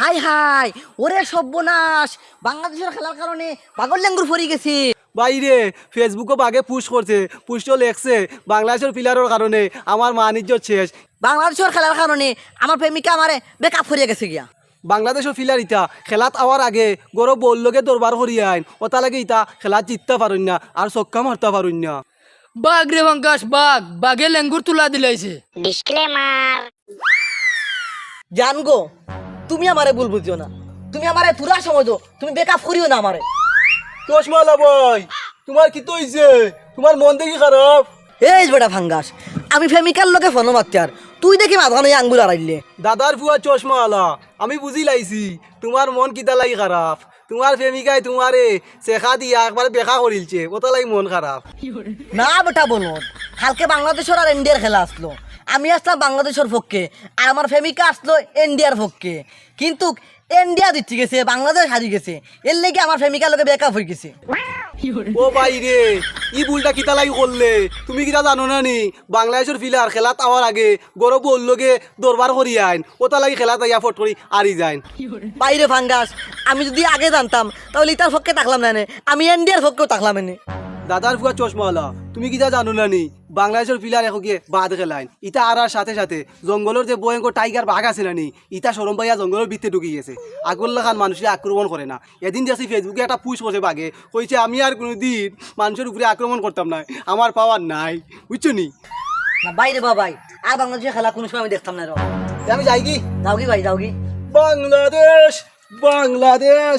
High high ওরে সর্বনাশ। বাংলাদেশের খেলার কারণে পাগল লেঙ্গুর ফরি গেছে। বাইরে ফেসবুকও বাগে পুশ করছে পুষ্ট লেখছে। বাংলাদেশের প্লেয়ারের কারণে আমার বাণিজ্য শেষ। বাংলাদেশের খেলার কারণে আমার প্রেমিকা আমারে বেকআপ ফরিয়ে গেছে গিয়া। বাংলাদেশের প্লেয়ার ইতা খেলাত আওয়ার আগে গরব বললগে দরবার করি আইন। ওটা লাগে ইতা খেলাত জিততে পারুন না আর চক্কা মারতে পারুন না। বাঘ রে ভঙ্কাস বাঘ বাঘে লেঙ্গুর তুলা দিলাইছে। Disclaimer. জানগো তুমি আমারে ভুল বুঝিও না। তুমি আমারে তুরা সমঝো তুমি বেকআপ করিও না আমারে। চশমালা ভাই তোমার কি হইছে তোমার মন দেখি খারাপ। এই বেটা ফাঙ্গাস আমি প্রেমিকার লোকে ফোন মারতে আর তুই দেখি মাথানো আঙ্গুল আড়াইলে। দাদার ফুয়া চশমা আলা আমি বুঝি লাইছি তোমার মন কিতা লাগি খারাপ। তোমার প্রেমিকায় তোমারে শেখা দিয়া একবার বেখা করিলছে ওটা লাগি মন খারাপ। না বেটা বলো কালকে বাংলাদেশের আর ইন্ডিয়ার খেলা আসলো। আমি আসলাম বাংলাদেশের পক্ষে আর আমার প্রেমিকা আসলো ইন্ডিয়ার পক্ষে। কিন্তু ইন্ডিয়া দিচ্ছি গেছে বাংলাদেশ হারিয়ে গেছে। এর লেগে আমার প্রেমিকার লোকে বেকআপ হয়ে গেছে। ও ভাই রে ই ভুলটা কিতা লাগি করলে? তুমি কিতা জানো না নি? বাংলাদেশের ফিলার খেলাত আওয়ার আগে গরব বললগে দরবার করি আইন ওটা লাগি খেলা আইয়া ফট করি আরি যাইন। বাইরে ফাঙ্গাস আমি যদি আগে জানতাম তাহলে ইতার পক্ষে থাকলাম না নে। আমি ইন্ডিয়ার পক্ষেও থাকলাম এনে। দাদার ফুয়া চশমাওয়ালা তুমি কিতা জানো না নি বাংলাদেশের পিলার এখন গিয়ে বাদ খেলাইন ইটা আর আর সাথে সাথে জঙ্গলের যে ভয়ঙ্কর টাইগার বাঘ আছে না নি ইটা সরম পাইয়া জঙ্গলের ভিতরে ঢুকে গেছে। আগল্লা খান মানুষের আক্রমণ করে না। এদিন দেখছি ফেসবুকে একটা পুশ করছে বাঘে কইছে আমি আর কোনো দিন মানুষের উপরে আক্রমণ করতাম না। আমার পাওয়ার নাই। বুঝছ নি? বাইরে বাবাই আর বাংলাদেশের খেলা কোনো সময় আমি দেখতাম না আমি যাই কি? যাও কি ভাই যাও কি? বাংলাদেশ বাংলাদেশ!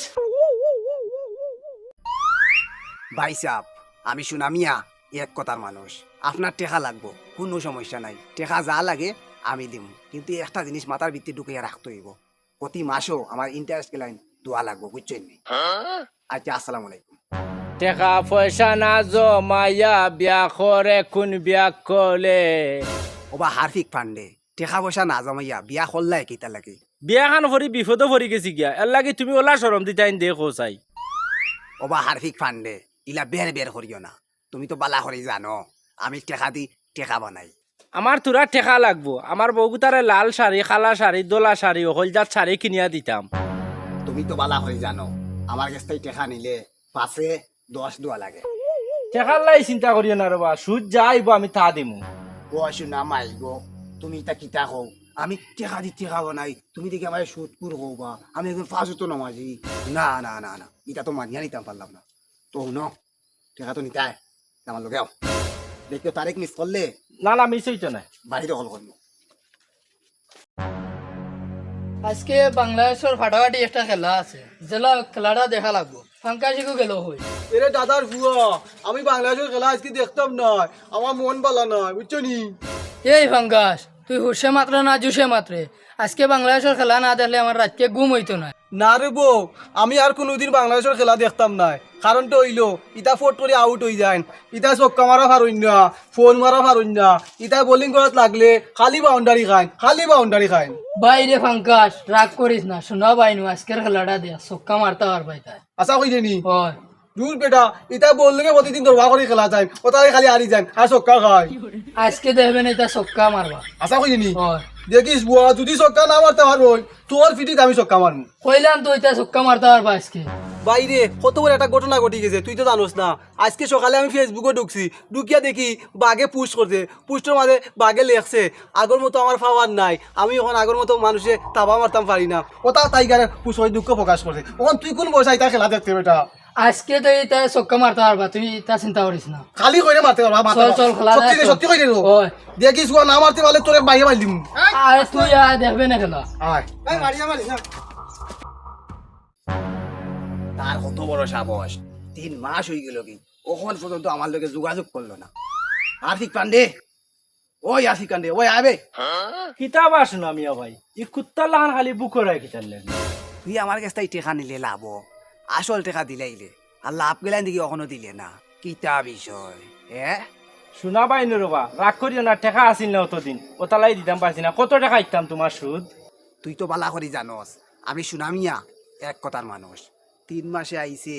ভাই সাহ আমি সুনামিয়া এক কথার মানুষ। আপনার টেকা লাগবো কোনো সমস্যা নাই। টেকা যা লাগে আমি দিম। কিন্তু একটা জিনিস মাথার ভিত্তি ঢুকিয়ে রাখতে হইব প্রতি মাসও আমার ইন্টারেস্ট গেলাইন দোয়া লাগবো বুঝছেন নি আচ্ছা আসসালামু আলাইকুম। টেকা পয়সা না জমাইয়া বিয়া করে কোন বিয়া করলে ওবা হার্ফিক ফান্ডে টেকা পয়সা না জমাইয়া বিয়া করলাই কেইটা লাগে? বিয়া খান ভরি বিপদে ভরি গেছি গিয়া। এর লাগি তুমি ওলা সরম দিতাইন দেখো চাই। ওবা হার্ফিক ফান্ডে ইলা বের বের করিও না। তুমি তো বালা করে জানো আমি টেকা দি টেকা বানাই। আমার তোরা টেকা লাগবো। আমার বউগুতারে লাল শাড়ি খালা শাড়ি দোলা শাড়ি হলজাত শাড়ি কিনিয়া দিতাম তুমি। তো বালা করে জানো আমার কাছ থেকে টেকা নিলে পাশে দশ দোয়া লাগে। টেকার লাই চিন্তা করিও না রবা সুদ যাইব আমি তা দিমু। বয়সু না মাই গো তুমি এটা কিতা হও আমি টেকা দি টেকা বানাই তুমি দেখি আমার সুদপুর হও বা আমি একজন ফাঁসু তো নামাজি। না না না না এটা তো মানিয়া নিতাম পারলাম না। তো ন টেকা তো নিতাই আমার লোকে দেখিও তারিখ মিস করলে না না মিস হইতো না বাড়ি দখল করব আজকে বাংলাদেশের ফাটাফাটি একটা খেলা আছে জেলা খেলাটা দেখা লাগবো। ফাঙ্কাশিকও গেল হই এরে দাদার ফুয়া আমি বাংলাদেশের খেলা আজকে দেখতাম না আমার মন বালা নয় বুঝছ নি? এই ফাঙ্কাস তুই হুসে মাত্রে না জুসে মাত্রে? আজকে বাংলাদেশের খেলা না দেখলে আমার রাতকে ঘুম হইতো না। না রে বউ আমি আর কোনোদিন বাংলাদেশের খেলা দেখতাম না কারণটা হইল ইটা ফোট করে আউট হয়ে যায় ইটা চক্কা মারা পারুন না ফোন মারা পারুন না। ইটা বোলিং করাত লাগলে খালি বাউন্ডারি খায় খালি বাউন্ডারি খায় বাইরে ফাঙ্কাস রাগ করিস না। শোনা বাইনু আজকের খেলাটা দিয়া সক্কা মারতে পারবাই তাই। আশা কইলে নি হয়। দূর বেটা ইটা বললে প্রতিদিন খেলা যায় খালি হারি যায় আর চক্কা খায়। আজকে দেখবেন এটা সক্কা মারবা। আশা কইলে নি। দেখিস বুয়া যদি চক্কা না মারতে পারব তোর ফিটিতে আমি চক্কা মারবো। কইলাম তো এটা সক্কা মারতে পারবা আজকে। বাইরে কত বড় একটা ঘটনা ঘটে গেছে তুই তো জানোস না। আজকে সকালে আমি ফেসবুকে ঢুকছি ঢুকিয়া দেখি বাঘে পুশ করছে। পুস্টের মাঝে বাঘে লেখছে আগর মতো আমার পাওয়ার নাই আমি এখন আগর মতো মানুষে তাবা মারতাম পারি না। ওটা টাইগারে পুষ হয়ে দুঃখ প্রকাশ করছে। ওখান তুই কোন বয়সা এটা খেলা দেখতে বেটা? আজকে তো এটা সক্কা মারতে পারবা তুই তা চিন্তা করিস না। খালি করে মারতে পারবা মারতে চল, খেলা সত্যি সত্যি কই ওই। দেখিস ও না মারতে পারলে তোরে বাইরে মারি দিম। আরে তুই আর দেখবে না খেলা। আয়। তার কত বড় সাহস। তিন মাস হয়ে গেল কি ওখন পর্যন্ত আমার লোকে যোগাযোগ করল না। আর্থিক পান্ডে ওই আর্থিক পান্ডে ওই আবে। কিতাব আসুন আমিয়া ভাই ই কুত্তা লাহান খালি বুক করে কিতারলেন তুই আমার কাছ থেকে টেকা নিলে লাভ। আসল টেকা দিলাইলে। আর লাভ গেলেন দেখি কখনো দিলে না। কিতা বিষয় এ? শোনা পাইনি রবা রাগ করিও না টেকা আসিল না অতদিন। ওতালাই দিতাম পারছি না। কত টাকা ইতাম তোমার সুদ? তুই তো বালা করি জানস। আমি সুনামিয়া এক কথার মানুষ। তিন মাসে আইছে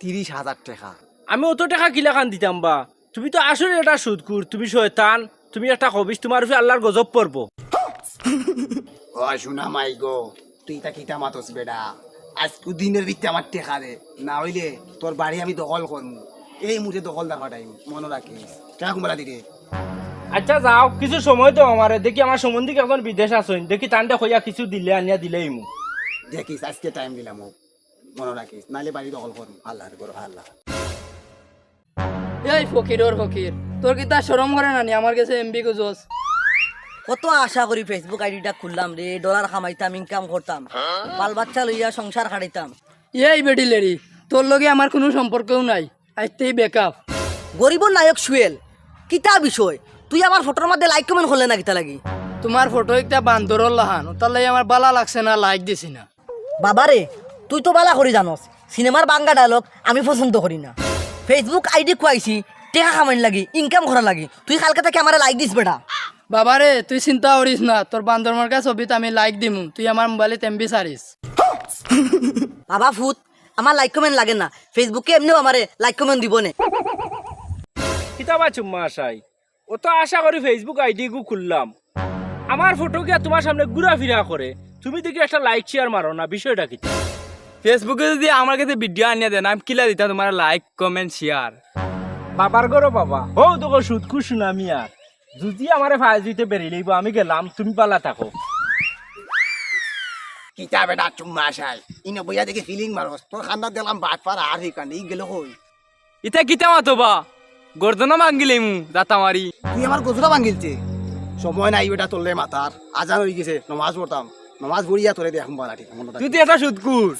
তিরিশ হাজার টাকা। আমি অত টাকা কিলা খান দিতাম বা? তুমি তো আসলে এটা সুদকুর তুমি শয়তান। তুমি একটা কবিস তোমার উপরে আল্লাহর গজব পড়ব ও সুনা মাই গো। তুই তা কিতা মাতস বেডা। আজকু দিনের ভিত্তি আমার টেকা দে। না হইলে তোর বাড়ি আমি দখল করমু। এই মুহূর্তে দখল দেখা টাইম মনে রাখিস। টাকা কুমলা দিরে আচ্ছা যাও কিছু সময় তো আমারে। দেখি আমার সম্বন্ধিক এখন বিদেশ আসুন দেখি টানটা হইয়া কিছু দিলে আনিয়া দিলেই মু দেখিস আজকে টাইম দিলাম ও মনে রাখিস নাহলে বাড়ি দখল করমু। আল্লাহ করো আল্লাহ। এই ফকির ওর ফকির তোর কি তা সরম করে নানি? আমার কাছে এমবি গুজোস কত আশা করি ফেসবুক আইডিটা খুললাম রে ডলার কামাইতাম ইনকাম করতাম। বাল বাচ্চা লইয়া সংসার খাটাইতাম। এই বেডি লেডি তোর লগে আমার কোনো সম্পর্কও নাই আজতেই বেকআপ গরিবর নায়ক সুয়েল কিতা বিষয়? তুই আমার ফটোর মধ্যে লাইক কমেন্ট করলে না কিতা লাগি? তোমার ফটো একটা বান্দরর লাহান তার লাগে আমার বালা লাগছে না লাইক দিছি না। বাবারে তুই তো বালা করি জানস সিনেমার বাঙ্গা ডায়লগ আমি পছন্দ করি না। ফেসবুক আইডি খুয়াইছি টেকা কামাইন লাগি ইনকাম করা লাগি। তুই কালকে থেকে আমার লাইক দিস বেটা। বাবারে তুই চিন্তা করিস না তোর বান্দর মার্কা ছবিতে আমি লাইক দিমু তুই আমার মোবাইলে এমবি সারিস। বাবা ফুত আমার লাইক কমেন্ট লাগে না ফেসবুকে এমনিও আমারে লাইক কমেন্ট দিব নে। কিতাবা চুম্মা আশাই? ও তো আশা করি ফেসবুক আইডি গু খুললাম। আমার ফটো কি তোমার সামনে ঘুরাফিরা করে তুমি দেখি একটা লাইক শেয়ার মারো না বিষয়টা কি? ফেসবুকে যদি আমার কাছে ভিডিও আনিয়ে দেন আমি কিলা দিতাম তোমার লাইক কমেন্ট শেয়ার বাবার গরো বাবা। ও তোকে সুদকু শুনামি আর যদি আমারে ফাইজ দিতে বেরিয়ে লইব আমি গেলাম তুমি পালা থাকো। কিতা বেটা চুম্মা আসাই ইনে বইয়া দেখে ফিলিং মারস তোর খান্না দিলাম বাট পার আর হিকান ই গেল কই ইতা কিতা মাতবা গর্দনা ভাঙ্গিলে মু দাতা মারি তুই আমার গজুরা ভাঙিলছে সময় নাই বেটা তোরলে মাতার আজান হয়ে গেছে নমাজ পড়তাম নমাজ পড়িয়া তোরে দেখ বালা ঠিক মনে তুই তো এটা সুদকুর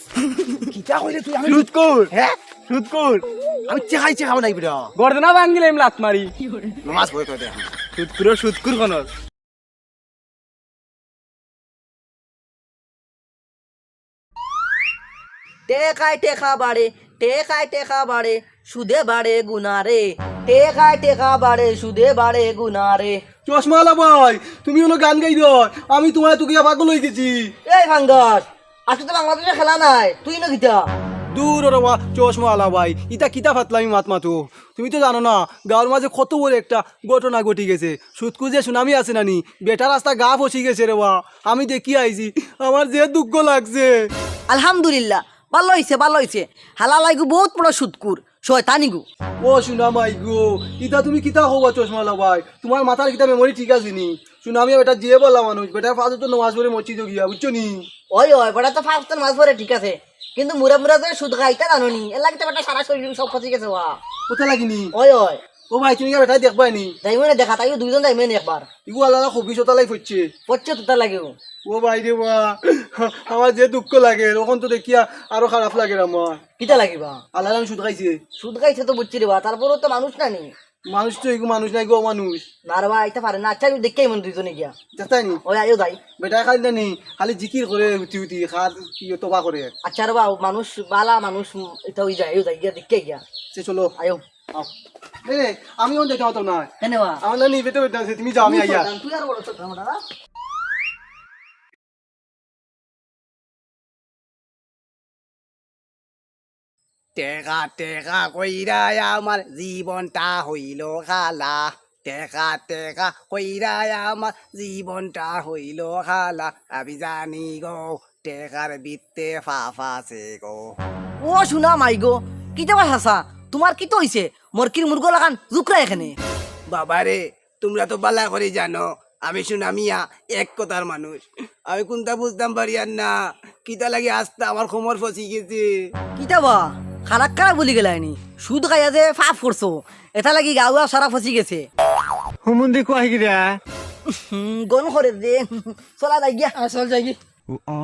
কিতা কইলে তুই আমি সুদকুর হ্যাঁ সুদকুর আমি চেহাই চেহাও নাই বেটা। গর্দনা ভাঙ্গিলে লাত মারি নমাজ পড়ে তোরে দেখ সুদকুর সুদকুর খনর টেকায় টেকা বাড়ে টেকায় টেকা বাড়ে সুদে বাড়ে গুনারে টেকায় টেকা বাড়ে সুদে বাড়ে গুনারে চশমালা ভাই তুমি হলো গান গাই দয় আমি তোমার তুকিয়া পাগল হয়ে গেছি। এই ভাঙ্গাস আজকে তো বাংলাদেশে খেলা নাই তুই না কিতা দূর ওরা মা চশমালা ভাই ইটা কিতা ফাতলামি মাত মাতো। তুমি তো জানো না গাঁর মাঝে কত বড় একটা ঘটনা ঘটি গেছে। সুতকু যে সুনামি আছে নানি বেটা রাস্তা গা ফসি গেছে রে বা। আমি দেখি আইছি আমার যে দুঃখ লাগছে। আলহামদুলিল্লাহ ভালো হয়েছে ভালো হয়েছে হালা লাগু বহুত বড় সুদকুর শয়তানি গু। ও সুনামাই গো ইটা তুমি কিতা হবা চশমালা ভাই? তোমার মাথার কিতা মেমোরি ঠিক আছে নি? সুনামি বেটা যে বলা মানুষ বেটা ফাজু তো নমাজ পড়ে মসজিদ গিয়া বুঝছ নি? ওই ওই বড়া তো ফার্স্ট মাছ পরে ঠিক আছে। কিন্তু মুরা মুরা যে সুদ খাইতে জানো নি এর লাগে তো বেটা সারা শরীর সব ফসি গেছে ওয়া। কোথায় লাগিনি ওই ওই। ও ভাই তুমি বেটা দেখবাই নি? যাইমনে দেখা তাই দুইজন যাইমেন একবার। ইগু আল্লাহ খবিসতা লাই ফুটছে। পচ্ছে তোতা লাগেও ও। ভাই রে বা আমার যে দুঃখ লাগে তখন তো দেখিয়া আরও খারাপ লাগে আমার। কিতা লাগিবা? আল্লাহ আমি সুদ খাইছে। সুদ খাইছে তো বুঝছি রে বা তারপরেও তো মানুষ না নি মানুষ তো এগো মানুষ নাই গো মানুষ। না রে বা আইতে পারে না। আচ্ছা দেখে মন দুইজনে গিয়া। যাতাই নি ওই আয়ো যাই। বেটা খালি নি খালি জিকির করে উঠি উঠি খার কি তোবা করে। আচ্ছা রে বা মানুষ বালা মানুষ এটা ওই যায় যাই গিয়া দেখে গিয়া। সে চলো। আয়ো। আমি অন দেখতে হতো না আমার না নি বেটা বেটা তুমি যাও আমি আইয়া। তুই আর বড় ছোট টেকা টেকা কইরাই আমার জীবনটা হইল খালা টেকা টেকা কইরাই আমার জীবনটা হইল খালা আমি জানি গো টেকার বিত্তে ফাফাছে গো ও শুনা মাই গো কিতা বা হাসা তোমার কি তো হইছে মরকির মুরগো লাগান জুকরা এখানে। বাবারে তোমরা তো বালা করে জানো আমি সুনামিয়া এক কথার মানুষ আমি কোনটা বুঝতাম পারি আর না কিতা লাগে আসতে আমার কোমর ফসি গেছে? কিতা বা? খারাপ খারাপ বলি গেলাইনি সুদ খাইয়া যে ফাফ করছ এটা লাগি গাওয়া সারা ফসি গেছে। হুমুন্দি কোয়াই গিরা গন করে দে। চলা যাই গিয়া। চল যাই ও